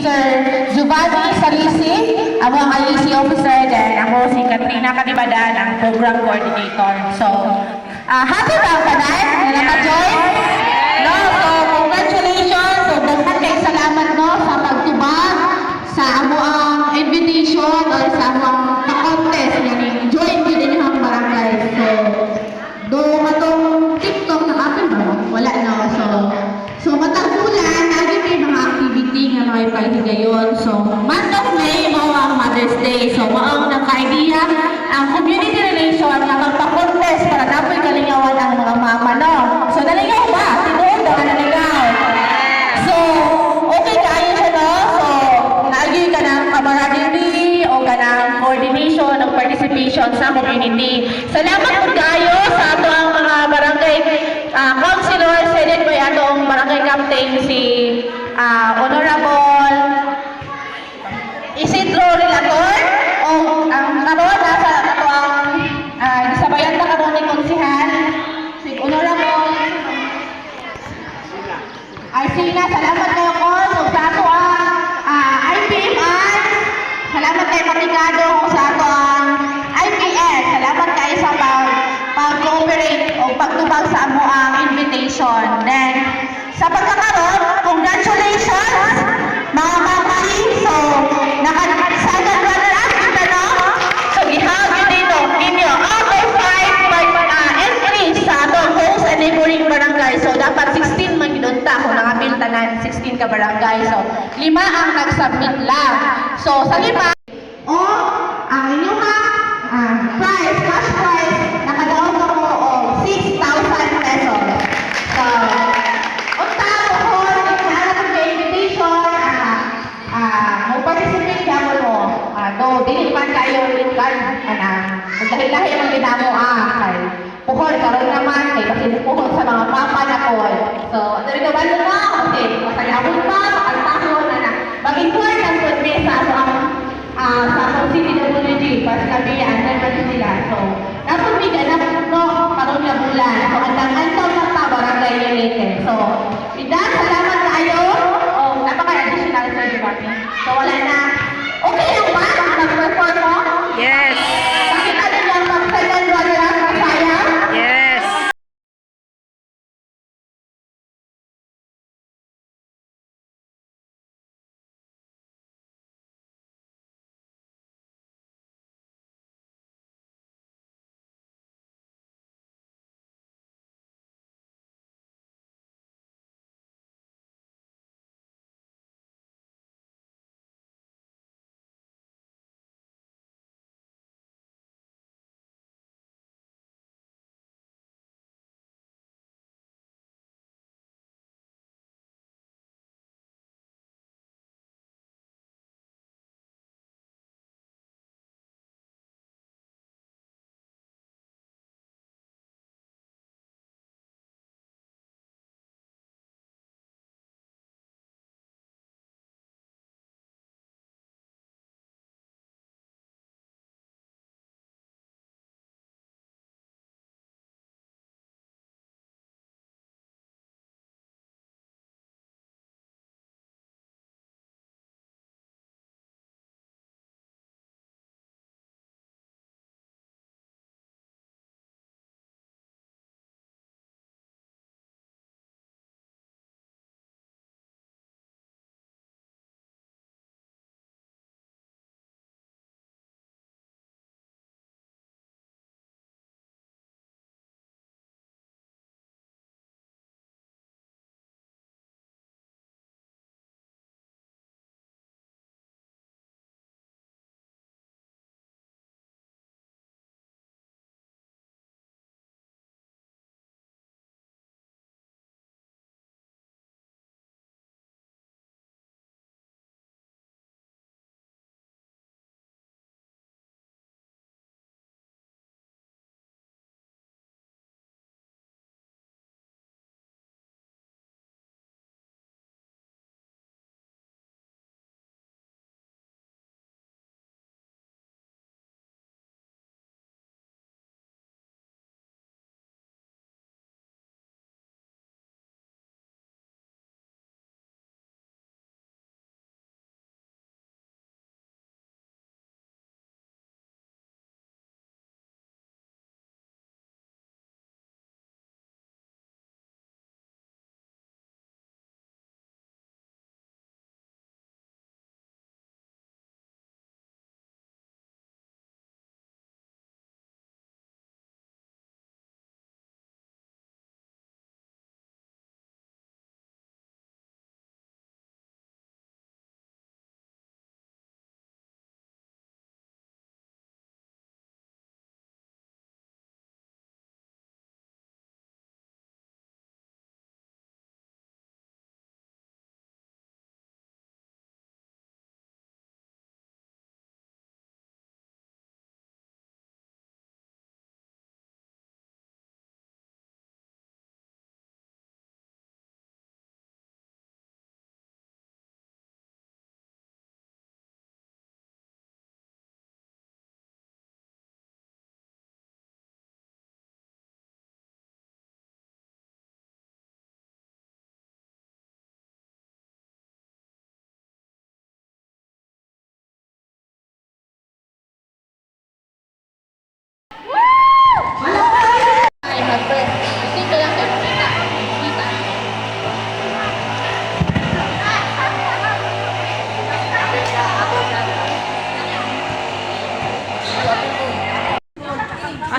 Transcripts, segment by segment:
Sir Giovanni Salisi, ako ang IEC officer, then ako si Katrina Katibadan, ang program coordinator. So, ah happy ba ka na? Naka-join? No, so congratulations. May paghigayon. So, month of May, mao ang Mother's Day. So, mao ang naka-idea ang community relation nga magpa-contest para napoy kalingawan ang mga mama, no? So, naligaw ba? Tinuod daw na naligaw. So, okay kayo siya, no? So, naagi ka ng camaraderie o ka ng coordination ng participation sa community. Salamat po kayo sa ato ang mga barangay ah, councilor, headed by atong barangay captain si ah, invitation. Then, sa pagkakaroon, congratulations mga mamsi. So, nakasagad runner-up kita no? So, gihagin dito inyo out of five uh, entries sa atong host and neighboring barangay. So, dapat 16 man ginunta kung nakabil tanan 16 ka barangay. So, lima ang nag-submit lang. So, sa lima, Ah, do, dili man kayo kan, ana, magdahilahi ang ginamo ah, kay puhol, karon naman, kay kasi puhol sa mga papa na ko. So, dali ka ba mo, kasi masagabon pa, makantahon, ana, mag-important po din sa ato ang ah sa akong CDWG, pas kami yan, naman sila. So, dapat may ganap no, karon nga bulan. So, ang antaw na ta, barangay related. So, Ida, salamat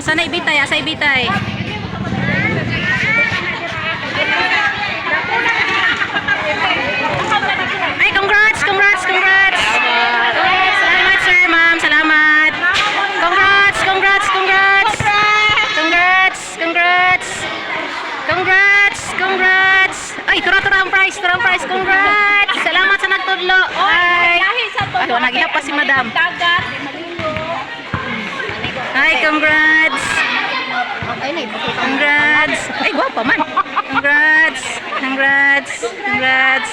Asa na ibitay? Asa ibitay? Ay, congrats! Congrats! Congrats! Congrats! Salamat, sir, ma'am. Salamat. Congrats! Congrats! Congrats! Congrats! Congrats! Congrats! Congrats! Ay, tura-tura ang prize! Tura ang prize! Congrats! Salamat sa nagtudlo! Ay! Ay, nagihap pa si madam. Ay, congrats! Congrats! Ay, gwapa man! Congrats! Congrats! Congrats!